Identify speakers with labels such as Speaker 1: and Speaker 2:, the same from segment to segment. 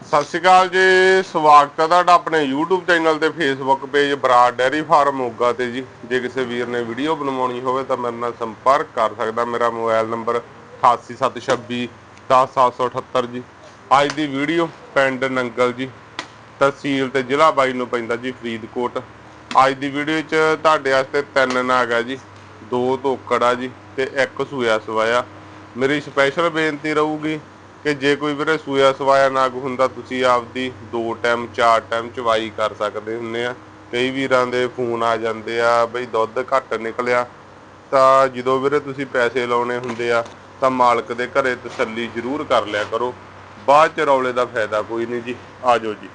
Speaker 1: ਸਤਿ ਸ਼੍ਰੀ ਅਕਾਲ ਜੀ, ਸਵਾਗਤ ਹੈ ਤੁਹਾਡਾ ਆਪਣੇ YouTube ਚੈਨਲ ਤੇ Facebook page Brar dairy farm Moga ਤੇ ਜੀ। ਜੇ ਕਿਸੇ ਵੀਰ ਨੇ ਵੀਡੀਓ ਬਣਵਾਉਣੀ ਹੋਵੇ ਤਾਂ ਮੇਰੇ ਨਾਲ ਸੰਪਰਕ ਕਰ ਸਕਦਾ। ਮੇਰਾ ਮੋਬਾਈਲ ਨੰਬਰ 8876 10778 ਜੀ। ਅੱਜ ਦੀ ਵੀਡੀਓ ਪਿੰਡ ਨੰਗਲ ਜੀ, ਤਹਿਸੀਲ ਤੇ ਜ਼ਿਲ੍ਹਾ ਬਾਈ ਨੂੰ ਪੈਂਦਾ ਜੀ, ਫਰੀਦਕੋਟ। ਅੱਜ ਦੀ ਵੀਡੀਓ 'ਚ ਤੁਹਾਡੇ ਵਾਸਤੇ ਤਿੰਨ ਨਾਗ ਆ ਜੀ, ਦੋ ਧੋਕੜ ਆ ਜੀ ਤੇ ਇੱਕ ਸੂਇਆ ਸਵਾਇਆ। ਮੇਰੀ ਸਪੈਸ਼ਲ ਬੇਨਤੀ ਰਹੂਗੀ ਕਿ ਜੇ ਕੋਈ ਵੀਰੇ ਸੂਆ ਸਵਾਇਆ ਨਾਗ ਹੁੰਦਾ ਤੁਸੀਂ ਆਪਦੀ ਦੋ ਟਾਈਮ ਚਾਰ ਟਾਈਮ ਚਵਾਈ ਕਰ ਸਕਦੇ ਹੁੰਦੇ ਆ। ਕਈ ਵੀਰਾਂ ਦੇ ਫੋਨ ਆ ਜਾਂਦੇ ਆ ਬਈ ਦੁੱਧ ਘੱਟ ਨਿਕਲਿਆ। ਤਾਂ ਜਦੋਂ ਵੀਰੇ ਤੁਸੀਂ ਪੈਸੇ ਲਾਉਣੇ ਹੁੰਦੇ ਆ ਤਾਂ ਮਾਲਕ ਦੇ ਘਰੇ ਤਸੱਲੀ ਜ਼ਰੂਰ ਕਰ ਲਿਆ ਕਰੋ। ਬਾਅਦ ਚ ਰੌਲੇ ਦਾ ਫਾਇਦਾ ਕੋਈ ਨਹੀਂ ਜੀ। ਆਜੋ ਜੀ।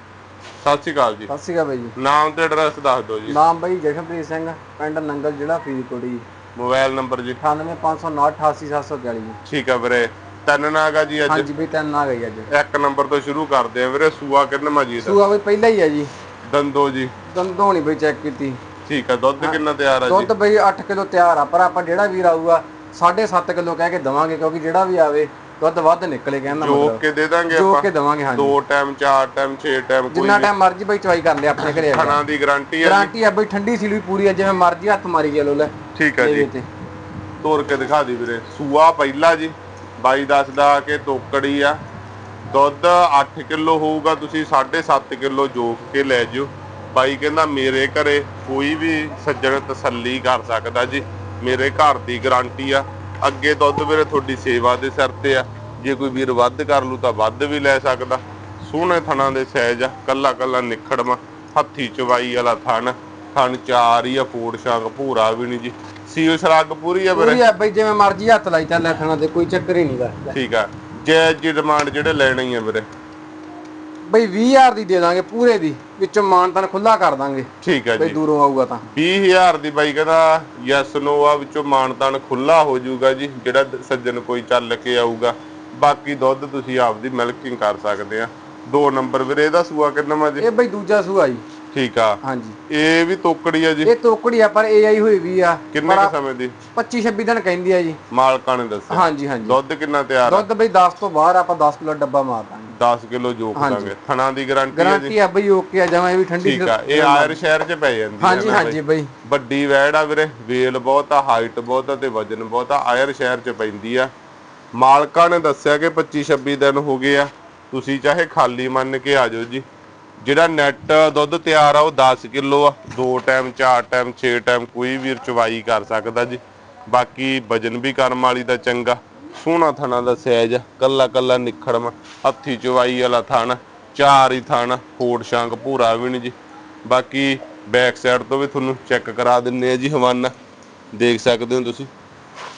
Speaker 1: ਸਤਿ ਸ਼੍ਰੀ ਅਕਾਲ ਜੀ।
Speaker 2: ਸਤਿ ਸ਼੍ਰੀ ਅਕਾਲ ਬਾਈ ਜੀ।
Speaker 1: ਨਾਮ ਤੇ ਐਡਰੈਸ ਦੱਸ ਦਿਓ ਜੀ।
Speaker 2: ਨਾਮ ਬਾਈ ਜਸ਼ਨਪ੍ਰੀਤ ਸਿੰਘ ਪਿੰਡ ਨੰਗਲ ਜ਼ਿਲ੍ਹਾ ਫਰੀਦਕੋਟ ਜੀ।
Speaker 1: ਮੋਬਾਈਲ ਨੰਬਰ ਜੀ।
Speaker 2: 9859988740 ਜੀ
Speaker 1: ਠੀਕ ਆ ਵੀਰੇ। ਤਿੰਨ ਨਾਗਾ ਜੀ ਅੱਜ।
Speaker 2: ਹਾਂਜੀ ਬਈ ਤਿੰਨ ਆ ਗਈ ਅੱਜ।
Speaker 1: ਇੱਕ ਨੰਬਰ ਤੋਂ ਸ਼ੁਰੂ ਕਰਦੇ ਆ ਵੀਰੇ ਸੂਆ ਕਿੰਨਾ ਜੀ ਦਾ
Speaker 2: ਸੂਆ ਬਈ ਪਹਿਲਾ ਹੀ ਆ ਜੀ।
Speaker 1: ਦੰਦੋ ਜੀ।
Speaker 2: ਦੰਦੋਂ ਨਹੀਂ ਬਈ ਚੈੱਕ ਕੀਤੀ।
Speaker 1: ਠੀਕ ਆ ਦੁੱਧ ਕਿੰਨਾ ਤਿਆਰ ਆ ਜੀ?
Speaker 2: ਦੁੱਧ ਬਈ 8 ਕਿਲੋ ਤਿਆਰ ਆ ਪਰ ਆਪਾਂ ਜਿਹੜਾ ਵੀਰ ਆਊਗਾ 7.5 ਕਿਲੋ ਕਹਿ ਕੇ ਦਵਾਂਗੇ ਕਿਉਂਕਿ ਜਿਹੜਾ ਵੀ ਆਵੇ ਦੁੱਧ ਵੱਧ ਨਿਕਲੇ ਕਹਿੰਦਾ
Speaker 1: ਜੋ
Speaker 2: ਮਤਲਬ।
Speaker 1: ਕੇ ਦੇ ਦਾਂਗੇ
Speaker 2: ਜੋ
Speaker 1: ਆਪਾਂ।
Speaker 2: ਕੇ ਦਵਾਂਗੇ ਹਾਂਜੀ।
Speaker 1: ਦੋ ਟਾਈਮ ਚਾਰ ਟਾਈਮ ਛੇ ਟਾਈਮ ਕੋਈ
Speaker 2: ਜਿੰਨਾ ਟਾਈਮ ਮਰਜ਼ੀ ਬਈ ਚਵਾਈ ਕਰ ਲਿਆ ਆਪਣੇ ਘਰੇ ਆ
Speaker 1: ਖਾਣਾ ਦੀ ਗਾਰੰਟੀ ਆ ਜੀ।
Speaker 2: ਗਾਰੰਟੀ ਆ ਬਈ ਠੰਡੀ ਸੀਲ ਵੀ ਪੂਰੀ ਆ ਜਿਵੇਂ ਮਰਜ਼ੀ ਹੱਥ ਮਾਰੀ ਗਿਆ ਲੋ ਲੈ।
Speaker 1: ਠੀਕ ਆ ਜੀ।
Speaker 2: ਇਹਦੇ ਤੇ
Speaker 1: ਤੋੜ ਕੇ ਦਿਖਾ ਦੀ ਵੀਰੇ। ਸੂਆ ਪਹਿਲਾ ਜੀ। ਬਾਈ ਦੱਸਦਾ ਕਿ ਤੋਕੜੀ ਆ। ਦੁੱਧ 8 ਕਿਲੋ ਹੋਊਗਾ, ਤੁਸੀਂ 7.5 ਕਿਲੋ ਜੋਖ ਕੇ ਲੈ ਜਿਓ। ਬਾਈ ਕਹਿੰਦਾ ਮੇਰੇ ਘਰੇ ਕੋਈ ਵੀ ਸੱਜਣ ਤਸੱਲੀ ਕਰ ਸਕਦਾ ਜੀ। ਮੇਰੇ ਘਰ ਦੀ ਗਾਰੰਟੀ ਆ। ਅੱਗੇ ਦੁੱਧ ਮੇਰੇ ਤੁਹਾਡੀ ਸੇਵਾ ਦੇ ਸਿਰ ਤੇ ਆ। ਜੇ ਕੋਈ ਵੀਰ ਵੱਧ ਕਰ ਲੂ ਤਾਂ ਵੱਧ ਵੀ ਲੈ ਸਕਦਾ। ਸੋਹਣੇ ਥਣਾ ਦੇ ਸਾਈਜ਼ ਆ। ਕੱਲਾ ਕੱਲਾ ਨਿਖੜਮਾ ਹੱਥੀ ਚਵਾਈ ਵਾਲਾ ਥਣ। ਥਣ ਚਾਰ ਹੀ ਆ ਫੋੜ ਸ਼ਾਂਗ ਭੂਰਾ ਵੀ ਨਹੀਂ ਜੀ। ਸੀਲ ਸਰਾਗ ਪੂਰੀ ਆ ਵੀਰੇ?
Speaker 2: ਪੂਰੀ ਆ ਬਈ ਜਿਵੇਂ ਮਰਜ਼ੀ ਹੱਥ ਲਾਈ ਚੱਲ ਲੈਣਾ ਤੇ ਕੋਈ ਚੱਕਰ ਹੀ ਨਹੀਂਗਾ
Speaker 1: ਠੀਕ ਆ। ਜੈ ਜੀ ਡਿਮਾਂਡ ਜਿਹੜੇ ਲੈਣੇ ਹੀ ਆ ਵੀਰੇ।
Speaker 2: ਬਈ 20000 ਦੀ ਦੇ ਦਾਂਗੇ ਪੂਰੇ ਦੀ ਵਿੱਚੋਂ ਮਾਨਤਨ ਖੁੱਲਾ ਕਰ ਦਾਂਗੇ।
Speaker 1: ਠੀਕ ਆ
Speaker 2: ਬਈ
Speaker 1: ਜੀ।
Speaker 2: ਦੂਰੋਂ ਆਊਗਾ ਤਾਂ।
Speaker 1: 20000 ਦੀ ਬਾਈ ਕਹਿੰਦਾ ਯੈਸ ਨੋ ਆ ਵਿੱਚੋਂ ਮਾਨਤਾਨ ਖੁੱਲਾ ਹੋ ਜਾਊਗਾ ਜੀ ਜਿਹੜਾ ਸੱਜਣ ਕੋਈ ਚੱਲ ਕੇ ਆਊਗਾ। ਬਾਕੀ ਦੁੱਧ ਤੁਸੀਂ ਆਪਦੀ ਮਿਲਕਿੰਗ ਕਰ ਸਕਦੇ ਆ। ਦੋ ਨੰਬਰ ਵੀਰੇ ਇਹਦਾ ਸੂਆ ਕਿੰਨਾ ਵਾ ਜੀ?
Speaker 2: ਇਹ ਬਈ ਦੂਜਾ ਸੂਆ ਜੀ।
Speaker 1: ਠੀਕ ਆ।
Speaker 2: ਹਾਂਜੀ।
Speaker 1: ਇਹ ਵੀ ਤੋਕੜੀ ਆ ਜੀ?
Speaker 2: ਇਹ ਤੋਕੜੀ ਆ ਪਰ ਏਆਈ ਹੋਈ ਵੀ ਆ।
Speaker 1: ਕਿੰਨੇ ਕੁ ਸਮੇਂ ਦੀ?
Speaker 2: 25 26 ਦਿਨ ਕਹਿੰਦੀ ਆ ਜੀ।
Speaker 1: ਮਾਲਕਾਂ ਨੇ ਦੱਸਿਆ।
Speaker 2: ਹਾਂਜੀ ਹਾਂਜੀ।
Speaker 1: ਦੁੱਧ ਕਿੰਨਾ ਤਿਆਰ ਆ?
Speaker 2: ਦੁੱਧ ਬਈ 10 ਤੋਂ ਬਾਹਰ ਆਪਾਂ 10 ਕਿਲੋ ਡੱਬਾ ਮਾਰ ਦਾਂਗੇ।
Speaker 1: 10 ਕਿਲੋ ਜੋਕ ਦਾਂਗੇ। ਥਣਾ ਦੀ ਗਾਰੰਟੀ ਆ ਜੀ?
Speaker 2: ਗਾਰੰਟੀ ਆ ਬਈ ਓਕੇ ਆ ਜਮਾਂ ਇਹ ਵੀ ਠੰਡੀ
Speaker 1: ਠੀਕ ਆ। ਇਹ ਆਇਰ ਸ਼ਹਿਰ ਚ ਪੈ ਜਾਂਦੀ ਆ
Speaker 2: ਹਾਂਜੀ ਹਾਂਜੀ ਬਈ।
Speaker 1: ਵੱਡੀ ਵੈੜ ਆ ਵੀਰੇ। ਵੇਲ ਬਹੁਤ ਆ ਹਾਈਟ ਬਹੁਤ ਆ ਤੇ ਵਜਨ ਬਹੁਤ ਆ। ਆਇਰ ਸ਼ਹਿਰ ਚ ਪੈਂਦੀ ਆ। ਮਾਲਕਾਂ ਨੇ ਦੱਸਿਆ ਕਿ 25 26 ਦਿਨ ਹੋ ਗਏ ਆ। ਤੁਸੀਂ ਚਾਹੇ ਖਾਲੀ ਮੰਨ ਕੇ ਆ ਜਾਓ ਜੀ। ਜਿਹੜਾ ਨੈਟ ਦੁੱਧ ਤਿਆਰ ਆ, ਉਹ 10 ਕਿਲੋ ਆ। ਦੋ ਟਾਈਮ ਚਾਰ ਟਾਈਮ ਛੇ ਟਾਈਮ ਕੋਈ ਵੀ ਚਵਾਈ ਕਰ ਸਕਦਾ ਜੀ। ਬਾਕੀ ਵਜਨ ਵੀ ਕਰਮ ਵਾਲੀ ਦਾ ਚੰਗਾ। ਸੋਹਣਾ ਥਣਾ ਦਾ ਸਾਈਜ਼ ਕੱਲਾ ਕੱਲਾ ਨਿਖੜਮ ਹੱਥੀ ਚਵਾਈ ਵਾਲਾ ਥਣ ਚਾਰ ਹੀ ਥਣ ਫੋੜ ਸ਼ਾਂਕ ਭੂਰਾ ਵੀ ਨਹੀਂ ਜੀ। ਬਾਕੀ ਬੈਕ ਸਾਈਡ ਤੋਂ ਵੀ ਤੁਹਾਨੂੰ ਚੈੱਕ ਕਰਾ ਦਿੰਨੇ ਆ ਜੀ, ਹਵਾਨਾ। ਦੇਖ ਸਕਦੇ ਹੋ ਤੁਸੀਂ।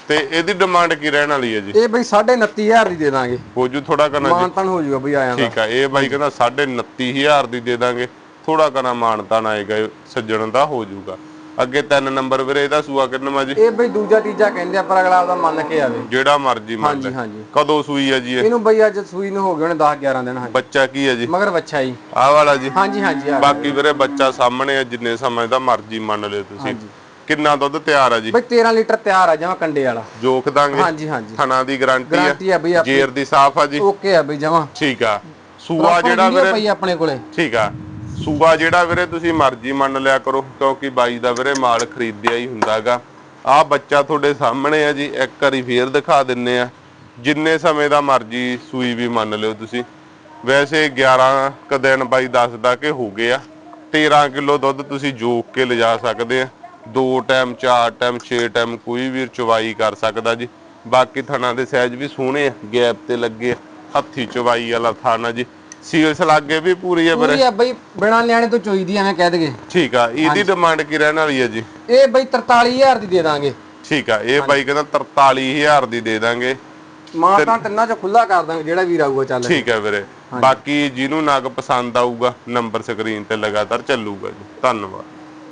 Speaker 1: ਤੇ ਇਹਦੀ ਡਿਮਾਂਡ ਕੀ ਰਹਿਣ ਵਾਲੀ ਹੈ ਜੀ?
Speaker 2: ਇਹ ਬਈ 29500 ਦੀ ਦੇ ਦਾਂਗੇ।
Speaker 1: ਹੋ ਜੂ ਥੋੜਾ ਕਰਨਾ ਜੀ।
Speaker 2: ਮਾਨਤਨ ਹੋ ਜਾਊਗਾ ਬਈ ਆਇਆ ਦਾ।
Speaker 1: ਠੀਕ ਆ ਇਹ ਬਾਈ ਕਹਿੰਦਾ 29500 ਦੀ ਦੇ ਦਾਂਗੇ। ਥੋੜਾ ਕਰਨਾ ਮਾਨਤਾਨ ਆਏਗਾ ਸੱਜਣ ਦਾ ਹੋ ਜਾਊਗਾ ਅੱਗੇ ਤਿੰਨ ਨੰਬਰ ਵੀਰੇ ਇਹਦਾ ਸੂਆ ਕਿੰਨਾ ਜੀ?
Speaker 2: ਇਹ ਬਈ ਦੂਜਾ ਤੀਜਾ ਕਹਿੰਦੇ ਆ ਪਰ ਅਗਲਾ ਆਪਦਾ ਮੰਨ ਕੇ ਆਵੇ।
Speaker 1: ਜਿਹੜਾ ਮਰਜ਼ੀ ਮੰਨ
Speaker 2: ਹਾਂਜੀ
Speaker 1: ਲੈ।
Speaker 2: ਹਾਂਜੀ।
Speaker 1: ਕਦੋਂ ਸੂਈ ਆ ਜੀ ਇਹ?
Speaker 2: ਇਹਨੂੰ ਬਈ ਅੱਜ ਸੂਈ ਨੂੰ ਹੋ ਗਏ ਨੇ 10 11 ਦਿਨ ਹਾਂਜੀ।
Speaker 1: ਬੱਚਾ ਕੀ ਹੈ ਜੀ?
Speaker 2: ਮਗਰ ਬੱਚਾ ਜੀ।
Speaker 1: ਆਹ ਵਾਲਾ ਜੀ?
Speaker 2: ਹਾਂਜੀ ਹਾਂਜੀ
Speaker 1: ਬਾਕੀ ਵੀਰੇ ਬੱਚਾ ਸਾਹਮਣੇ ਆ ਜਿੰਨੇ ਸਮੇਂ ਦਾ ਮਰਜ਼ੀ ਮੰਨ ਲਿਓ ਤੁਸੀਂ। ਕਿੰਨਾ ਦੁੱਧ ਤਿਆਰ ਆ ਜੀ?
Speaker 2: ਬਈ 13 ਲੀਟਰ ਤਿਆਰ ਆ ਜਮਾ ਕੰਡੇ ਵਾਲਾ।
Speaker 1: ਜੋਖ ਦਾਂਗੇ?
Speaker 2: ਹਾਂਜੀ ਹਾਂਜੀ।
Speaker 1: ਥਣਾ ਦੀ ਗਾਰੰਟੀ ਆ?
Speaker 2: ਗਾਰੰਟੀ ਆ ਬਈ ਆਪਣੀ।
Speaker 1: ਜੇਰ ਦੀ ਸਾਫ਼ ਆ ਜੀ?
Speaker 2: ਓਕੇ ਆ ਬਈ ਜਮਾ।
Speaker 1: ਠੀਕ ਆ। ਸੂਆ ਜਿਹੜਾ ਵੀਰੇ
Speaker 2: ਪਈ ਆਪਣੇ ਕੋਲੇ।
Speaker 1: ਠੀਕ ਆ। ਸੂਆ ਜਿਹੜਾ ਵੀਰੇ ਤੁਸੀਂ ਮਰਜ਼ੀ ਮੰਨ ਲਿਆ ਕਰੋ ਕਿਉਂਕਿ ਬਾਈ ਦਾ ਵੀਰੇ ਮਾਲ ਖਰੀਦਿਆ ਹੀ ਹੁੰਦਾਗਾ। ਆ ਬੱਚਾ ਤੁਹਾਡੇ ਸਾਹਮਣੇ ਆ ਜੀ ਇੱਕ ਵਾਰੀ ਫੇਰ ਦਿਖਾ ਦਿੰਨੇ ਆ। ਜਿੰਨੇ ਸਮੇਂ ਦਾ ਮਰਜ਼ੀ ਸੂਈ ਵੀ ਮੰਨ ਲਿਓ ਤੁਸੀਂ। ਵੈਸੇ 11 ਕ ਦਿਨ ਬਾਈ ਦੱਸਦਾ ਕਿ ਹੋ ਗਏ ਆ। 13 ਕਿਲੋ ਦੁੱਧ ਤੁਸੀਂ ਜੋਕ ਕੇ ਲਿਜਾ ਸਕਦੇ ਆ। ਦੋ ਟਾਈਮ ਚਾਰ ਟਾਈਮ 6 ਟਾਈਮ ਕੋਈ ਵੀ ਚਵਾਈ ਕਰ ਸਕਦਾ ਜੀ। ਬਾਕੀ ਥਣਾ ਦੇ ਸਾਈਜ਼ ਵੀ ਸੋਹਣੇ ਆ ਗੈਪ ਤੇ ਲੱਗੇ। ਹੱਥੀ ਚਵਾਈ ਵਾਲਾ ਥਾਣਾ ਜੀ। ਸੀਲਸ ਲੱਗੇ ਵੀ ਪੂਰੀ ਆ ਵੀਰੇ?
Speaker 2: ਪੂਰੀ ਆ ਬਈ ਬਿਨਾ ਨਿਆਣੇ ਤੋਂ ਚੋਈਦੀ ਐਵੇਂ ਕਹਿ ਦਗੇ
Speaker 1: ਠੀਕ ਆ ਇਹਦੀ ਡਿਮਾਂਡ ਕੀ ਰਹਿਣ ਵਾਲੀ ਹੈ ਜੀ?
Speaker 2: ਇਹ ਬਈ 43000 ਦੀ ਦੇ ਦਾਂਗੇ।
Speaker 1: ਠੀਕ ਆ ਇਹ ਬਾਈ ਕਹਿੰਦਾ 43000 ਦੀ ਦੇ ਦਾਂਗੇ।
Speaker 2: ਮਾਂ ਤਾਂ ਤਿੰਨਾਂ ਚ ਖੁੱਲਾ ਕਰ ਦਾਂਗੇ ਜਿਹੜਾ ਵੀਰ ਆਊਗਾ ਚੱਲ।
Speaker 1: ਠੀਕ ਹੈ ਵੀਰੇ। ਬਾਕੀ ਜਿਹਨੂੰ ਨਗ ਪਸੰਦ ਆਊਗਾ ਨੰਬਰ ਸਕਰੀਨ ਤੇ ਲਗਾਤਾਰ ਚੱਲੂਗਾ ਜੀ। ਧੰਨਵਾਦ।